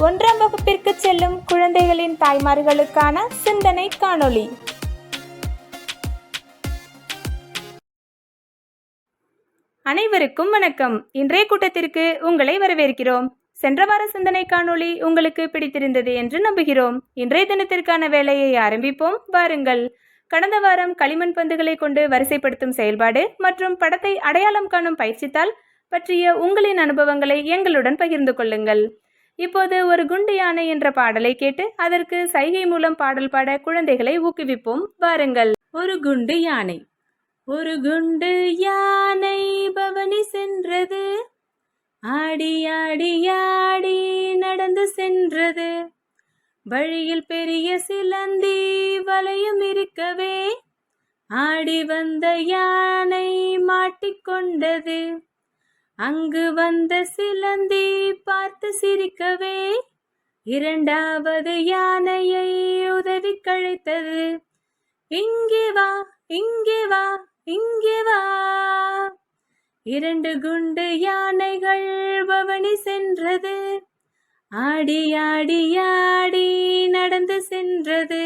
ஒன்றாம் வகுப்பிற்கு செல்லும் குழந்தைகளின் தாய்மார்களுக்கான சிந்தனை காணொளி. அனைவருக்கும் வணக்கம். இன்றைய கூட்டத்திற்கு உங்களை வரவேற்கிறோம். சென்ற வார சிந்தனை காணொளி உங்களுக்கு பிடித்திருந்தது என்று நம்புகிறோம். இன்றைய தினத்திற்கான வேலையை ஆரம்பிப்போம். வாருங்கள். கடந்த வாரம் களிமண் பந்துகளை கொண்டு வரிசைப்படுத்தும் செயல்பாடு மற்றும் படத்தை அடையாளம் காணும் பயிற்சித்தால் பற்றிய உங்களின் அனுபவங்களை எங்களுடன் பகிர்ந்து கொள்ளுங்கள். இப்போது ஒரு குண்டு யானை என்ற பாடலை கேட்டு அதற்கு சைகை மூலம் பாடல் பாட குழந்தைகளை ஊக்குவிப்போம். வாருங்கள். ஒரு குண்டு யானை. ஒரு குண்டு யானை பவனி சென்றது. ஆடி ஆடி ஆடி நடந்து சென்றது. வழியில் பெரிய சிலந்தி வலையும் இருக்கவே. ஆடி வந்த யானை மாட்டிக்கொண்டது அங்கு வந்த சிலந்தி பார்த்து சிரிக்கவே இரண்டாவது யானையை உதவி கழித்தது. இங்கே வா இங்கே வா இங்கே வா. இரண்டு குண்டு யானைகள் பவனி சென்றது. ஆடி ஆடி ஆடி நடந்து சென்றது.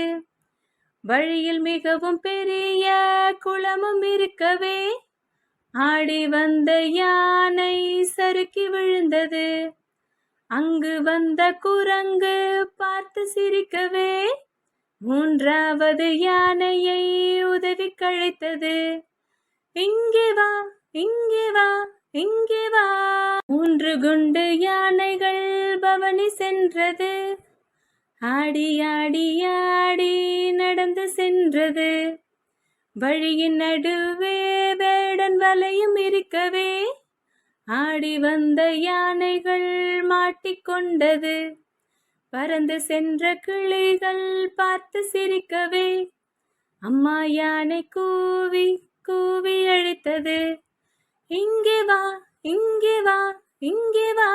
வழியில் மிகவும் பெரிய குளமும் இருக்கவே ஆடி வந்த யானை சறுக்கி விழுந்தது. அங்கு வந்த குரங்கு பார்த்து சிரிக்கவே மூன்றாவது யானையை உதவி கழைத்தது. இங்கே வா இங்கே வா இங்கே வா. மூன்று குண்டு யானைகள் பவனி சென்றது. ஆடி ஆடி ஆடி நடந்து சென்றது. வழியின் நடுவே வலையும் இருக்கவே. ஆடி வந்த யானைகள் மாட்டிக்கொண்டது பறந்து சென்ற கிளிகள் பார்த்து சிரிக்கவே. அம்மா யானை கூவி கூவி அழைத்தது. இங்கே வா இங்கே வா இங்கே வா.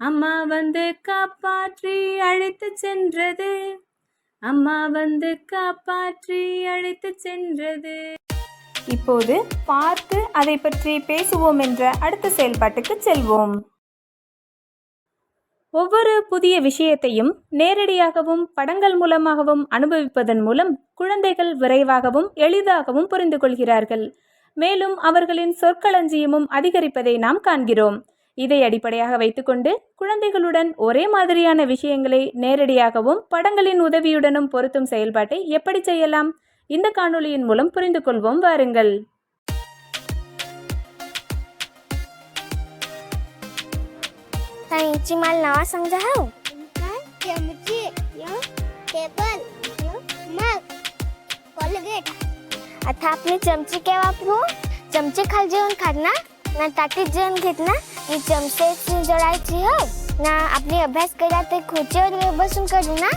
அம்மா வந்து காப்பாற்றி அழைத்து சென்றது. அம்மா வந்து காப்பாற்றி அழைத்து சென்றது. இப்போது பார்த்து அதை பற்றி பேசுவோம் என்ற அடுத்த செயல்பாட்டுக்கு செல்வோம். ஒவ்வொரு புதிய விஷயத்தையும் நேரடியாகவும் படங்கள் மூலமாகவும் அனுபவிப்பதன் மூலம் குழந்தைகள் விரைவாகவும் எளிதாகவும் புரிந்து கொள்கிறார்கள். மேலும் அவர்களின் சொற்களஞ்சியமும் அதிகரிப்பதை நாம் காண்கிறோம். இதை அடிப்படையாக வைத்துக்கொண்டு குழந்தைகளுடன் ஒரே மாதிரியான விஷயங்களை நேரடியாகவும் படங்களின் உதவியுடனும் பொருத்தும் செயல்பாட்டை எப்படி செய்யலாம்? இந்த காணொளியின் மூலம் புரிந்து கொள்வோம் வாருங்கள் Tayong Chimal na sang jahaw. चमचे यो टेबल यो मग कोलगेट आता आपली चमची काय वापरू चमचे खाली जेवण खाणार ना ताटीत जेवण घेतणार ही चमचे जळायची हो ना आपली अभ्यास करा ते खुर्चीवर बसून करू ना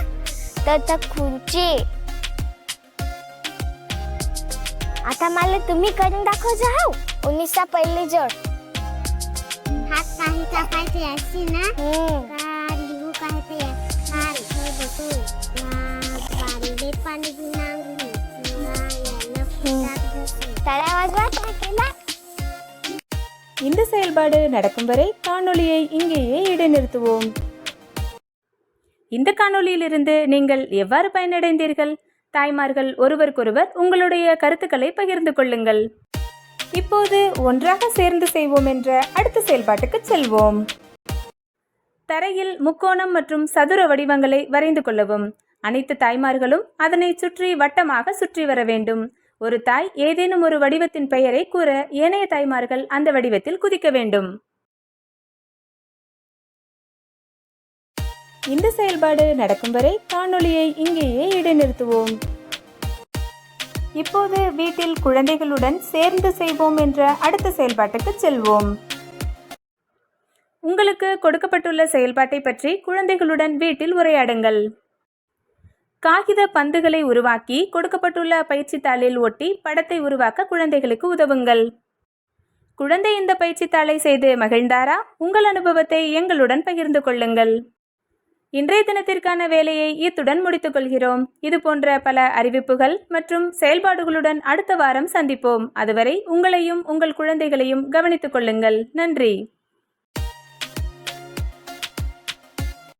तर त्या खुर्ची आता मला तुम्ही करून दाखव जाऊ उन्नीसचा पहिली जोड हात काही टाकायचे अशी ना हम्म. का लिहू काय ते हात हे बसून बांधे पाणी गुणांगली तळ्या वाजवा काय केला இந்த செயல்பாடு நடக்கும் வரை காணொளியை இங்கேயே இடைநிறுத்துவோம் இந்த காணொளியிலிருந்து நீங்கள் எவ்வாறு பயனடைந்தீர்கள் தாய்மார்கள் ஒருவருக்கொருவர் உங்களுடைய கருத்துக்களை பகிர்ந்து கொள்ளுங்கள். இப்போது ஒன்றாக சேர்ந்து செய்வோம் என்ற அடுத்த செயல்பாட்டுக்கு செல்வோம். தரையில் முக்கோணம் மற்றும் சதுர வடிவங்களை வரைந்து கொள்ளவும். அனைத்து தாய்மார்களும் அதனை சுற்றி வட்டமாக சுற்றி வர வேண்டும். ஒரு தாய் ஏதேனும் ஒரு வடிவத்தின் பெயரை கூற ஏனைய தாய்மார்கள் அந்த வடிவத்தில் குதிக்க வேண்டும். இந்த செயல்பாடு நடக்கும் வரை காணொளியை இங்கேயே இடைநிறுத்துவோம். இப்போது வீட்டில் குழந்தைகளுடன் சேர்ந்து செய்வோம் என்ற அடுத்த செயல்பாட்டுக்கு செல்வோம். உங்களுக்கு கொடுக்கப்பட்டுள்ள செயல்பாட்டை பற்றி குழந்தைகளுடன் வீட்டில் உரையாடுங்கள். காகித பந்துகளை உருவாக்கி கொடுக்கப்பட்டுள்ள பயிற்சி தாளில் ஒட்டி படத்தை உருவாக்க குழந்தைகளுக்கு உதவுங்கள். குழந்தை இந்த பயிற்சி தாளை செய்து மகிழ்ந்தாரா? உங்கள் அனுபவத்தை எங்களுடன் பகிர்ந்து கொள்ளுங்கள். இன்றைய தினத்திற்கான வேலையை இத்துடன் முடித்துக் கொள்கிறோம் இது போன்ற பல அறிவிப்புகள் மற்றும் செயல்பாடுகளுடன் அடுத்த வாரம் சந்திப்போம். அதுவரை உங்களையும் உங்கள் குழந்தைகளையும் கவனித்துக் கொள்ளுங்கள். நன்றி.